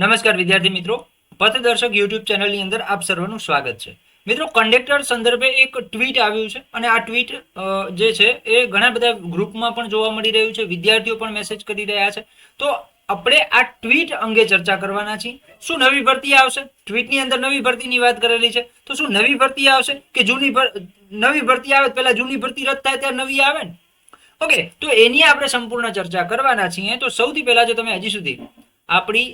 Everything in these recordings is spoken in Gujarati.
નમસ્કાર વિદ્યાર્થી મિત્રો. પથદર્શક યુટ્યુબ ચેનલની અંદર આપ સર્વનું સ્વાગત છે. મિત્રો કંડક્ટર સંદર્ભે એક ટ્વીટ આવ્યું છે અને આ ટ્વીટ જે છે એ ઘણા બધા ગ્રુપમાં પણ જોવા મળી રહ્યું છે. વિદ્યાર્થીઓ પણ મેસેજ કરી રહ્યા છે. તો આપણે આ ટ્વીટ અંગે ચર્ચા કરવાના છીએ. શું નવી ભરતી આવશે? ટ્વીટની અંદર નવી ભરતીની વાત કરેલી છે. તો શું નવી ભરતી આવશે કે જૂની નવી ભરતી આવે પહેલા જૂની ભરતી રદ થાય ત્યારે નવી આવે ને? ઓકે, તો એની આપણે સંપૂર્ણ ચર્ચા કરવાના છીએ. તો સૌથી પહેલા જો તમે હજી સુધી આપણી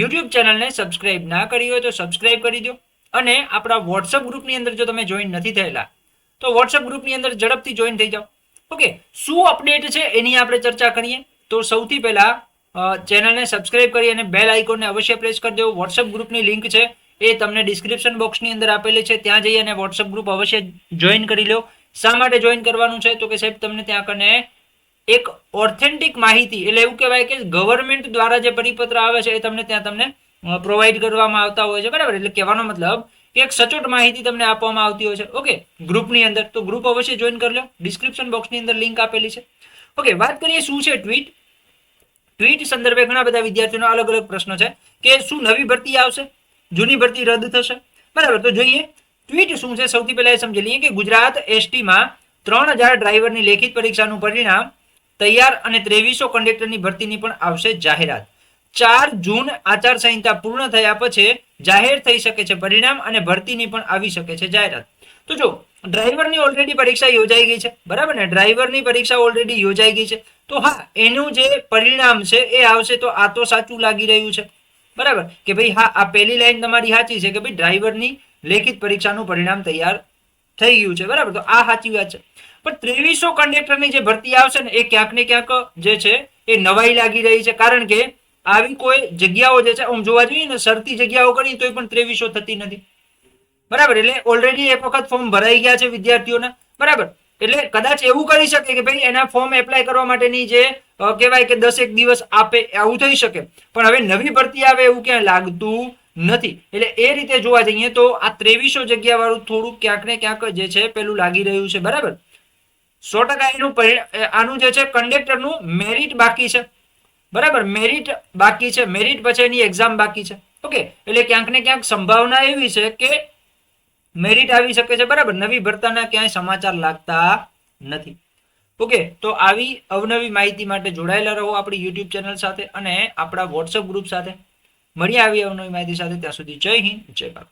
યુટ્યુબ ચેનલને સબસ્ક્રાઇબ ના કરી હોય તો સબસ્ક્રાઇબ કરી દો. અને આપણા વોટ્સઅપ ગ્રુપની અંદર જો તમે જોઈન નથી થયેલા, તો વોટ્સઅપ ગ્રુપની અંદર ઝડપથી જોઈન થઈ જાઓ. ઓકે શું અપડેટ છે એની આપણે ચર્ચા કરીએ. તો સૌથી પહેલા ચેનલને સબસ્ક્રાઇબ કરી અને બેલ આઇકોનને અવશ્ય પ્રેસ કરી દેવો વોટ્સઅપ ગ્રુપની લિંક છે એ તમને ડિસ્ક્રિપ્શન બોક્સની અંદર આપેલી છે. ત્યાં જઈ અને વોટ્સઅપ ગ્રુપ અવશ્ય જોઈન કરી લો. શા માટે જોઈન કરવાનું છે? તો કે સાહેબ, તમને ત્યાં કને એક ઓથેન્ટિક માહિતી, એટલે એવું કહેવાય કે ગવર્મેન્ટ દ્વારા જે પરિપત્ર આવે છે એ તમને ત્યાં તમને પ્રોવાઈડ કરવામાં આવતા હોય છે, બરાબર? એટલે કહેવાનો મતલબ કે એક સચોટ માહિતી તમને આપવામાં આવતી હોય છે. ઓકે ગ્રુપની અંદર, તો ગ્રુપ અવશ્ય જોઈન કરી લો. ડિસ્ક્રિપ્શન બોક્સની અંદર લિંક આપેલી છે. ઓકે વાત કરીએ શું છે ટ્વીટ ટ્વીટ સંદર્ભે ઘણા બધા વિદ્યાર્થીઓનો અલગ અલગ પ્રશ્નો છે કે શું નવી ભરતી આવશે? જૂની ભરતી રદ થશે? બરાબર, તો જોઈએ. ટ્વીટ શું છે? સૌથી પહેલા એ સમજી લઈએ કે ગુજરાત એસટીમાં ત્રણ હજાર ડ્રાઈવરની લેખિત પરીક્ષાનું પરિણામ તૈયાર અને ત્રેવીસો કંડક્ટરની ભરતીની પણ આવશે જાહેરાત. ચાર જૂન આચારસંહિતા પૂર્ણ થયા પછી જાહેર થઈ શકે છે પરિણામ અને ભરતીની પણ આવી શકે છે જાહેરાત. તો જો, ડ્રાઈવરની ઓલરેડી પરીક્ષા યોજાઈ ગઈ છે, બરાબર ને? ડ્રાઈવરની પરીક્ષા ઓલરેડી યોજાઈ ગઈ છે. તો હા, એનું જે પરિણામ છે એ આવશે તો આ તો સાચું લાગી રહ્યું છે. બરાબર? કે ભાઈ હા, આ પહેલી લાઈન તમારી સાચી છે કે ભાઈ ડ્રાઈવરની લેખિત પરીક્ષાનું પરિણામ તૈયાર થઈ ગયું છે. બરાબર? તો આ સાચી વાત છે. પણ ત્રેવીસો કંડક્ટરની જે ભરતી આવશે ને, એ ક્યાંક ને ક્યાંક જે છે, એ નવાઈ લાગી રહી છે. કારણ કે આવી કોઈ જગ્યાઓ જે છે, આમ જોવા જોઈએ ને સરતી જગ્યાઓ કરી તોય પણ ત્રેવીસો થતી નથી. બરાબર, એટલે ઓલરેડી એક વખત ફોર્મ ભરાઈ ગયા છે વિદ્યાર્થીઓના. બરાબર, એટલે કદાચ એવું કરી શકે કે ભાઈ, એના ફોર્મ એપ્લાય કરવા માટેની જે કહેવાય કે દસ એક દિવસ આપે, આવું થઈ શકે. પણ હવે નવી ભરતી આવે એવું ક્યાંય લાગતું નથી. એટલે એ રીતે જોવા જઈએ તો આ ત્રેવીસો જગ્યા વાળું થોડું ક્યાંક ને ક્યાંક જે છે, પેલું લાગી રહ્યું છે. બરાબર? સો ટકા એનું આનું જે છે કંડક્ટરનું મેરિટ બાકી છે. બરાબર? મેરિટ બાકી છે. મેરિટ પછી એની એક્ઝામ બાકી છે. ઓકે એટલે ક્યાંક ને ક્યાંક સંભાવના એવી છે કે મેરિટ આવી શકે છે. બરાબર? નવી ભરતાના ક્યાંય સમાચાર લાગતા નથી. ઓકે તો આવી અવનવી માહિતી માટે જોડાયેલા રહો આપણી યુટ્યુબ ચેનલ સાથે અને આપણા વોટ્સઅપ ગ્રુપ સાથે. મળીએ આવી અવનવી માહિતી સાથે. ત્યાં સુધી જય હિન્દ, જય ભારત.